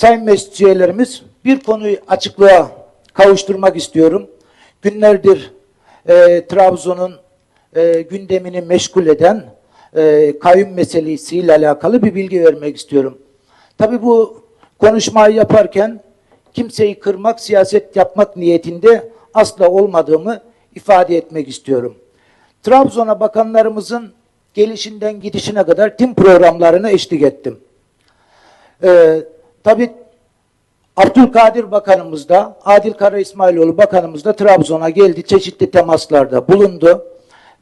Sayın meclis üyelerimiz bir konuyu açıklığa kavuşturmak istiyorum. Günlerdir e, Trabzon'un e, gündemini meşgul eden e, kayyum meselesiyle alakalı bir bilgi vermek istiyorum. Tabii bu konuşmayı yaparken kimseyi kırmak, siyaset yapmak niyetinde asla olmadığımı ifade etmek istiyorum. Trabzon'a bakanlarımızın gelişinden gidişine kadar tüm programlarına eşlik ettim. Ee, tabii Abdülkadir Bakanımız da, Adil Kara İsmailoğlu Bakanımız da Trabzon'a geldi, çeşitli temaslarda bulundu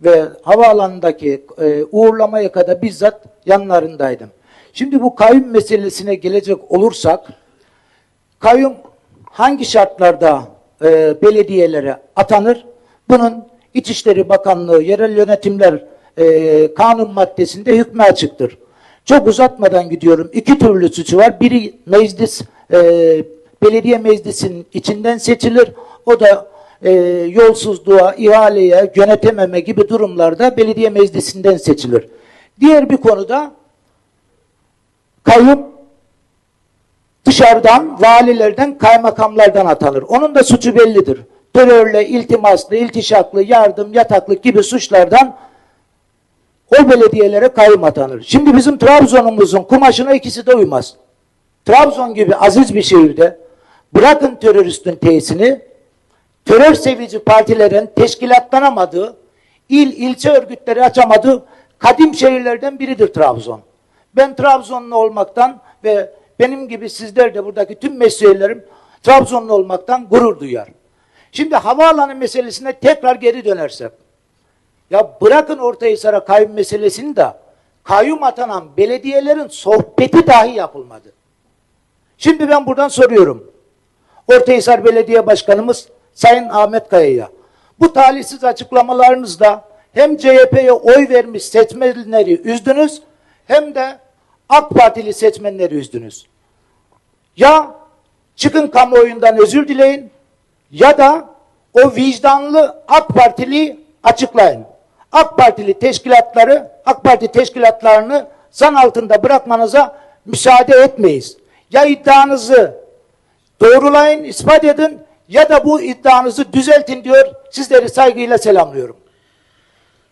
ve havaalanındaki e, uğurlamaya kadar bizzat yanlarındaydım. Şimdi bu kayyum meselesine gelecek olursak, kayyum hangi şartlarda e, belediyelere atanır? Bunun İçişleri Bakanlığı, yerel yönetimler e, kanun maddesinde hükmü açıktır. Çok uzatmadan gidiyorum. İki türlü suçu var. Biri meclis, e, belediye meclisinin içinden seçilir. O da e, yolsuzluğa, ihaleye, yönetememe gibi durumlarda belediye meclisinden seçilir. Diğer bir konuda kayyum dışarıdan, valilerden, kaymakamlardan atanır. Onun da suçu bellidir. Terörle, iltimaslı, iltişaklı, yardım, yataklık gibi suçlardan o belediyelere kayyum atanır. Şimdi bizim Trabzon'umuzun kumaşına ikisi de uymaz. Trabzon gibi aziz bir şehirde bırakın teröristin tesisini, terör sevici partilerin teşkilatlanamadığı, il ilçe örgütleri açamadığı kadim şehirlerden biridir Trabzon. Ben Trabzonlu olmaktan ve benim gibi sizler de buradaki tüm mesleğlerim Trabzonlu olmaktan gurur duyar. Şimdi havaalanı meselesine tekrar geri dönersek. Ya bırakın Ortahisar'a kayyum meselesini de kayyum atanan belediyelerin sohbeti dahi yapılmadı. Şimdi ben buradan soruyorum. Ortahisar Belediye Başkanımız Sayın Ahmet Kaya'ya. Bu talihsiz açıklamalarınızla hem CHP'ye oy vermiş seçmenleri üzdünüz hem de AK Partili seçmenleri üzdünüz. Ya çıkın kamuoyundan özür dileyin ya da o vicdanlı AK Partili açıklayın. AK Partili teşkilatları, AK Parti teşkilatlarını zan altında bırakmanıza müsaade etmeyiz. Ya iddianızı doğrulayın, ispat edin ya da bu iddianızı düzeltin diyor. Sizleri saygıyla selamlıyorum.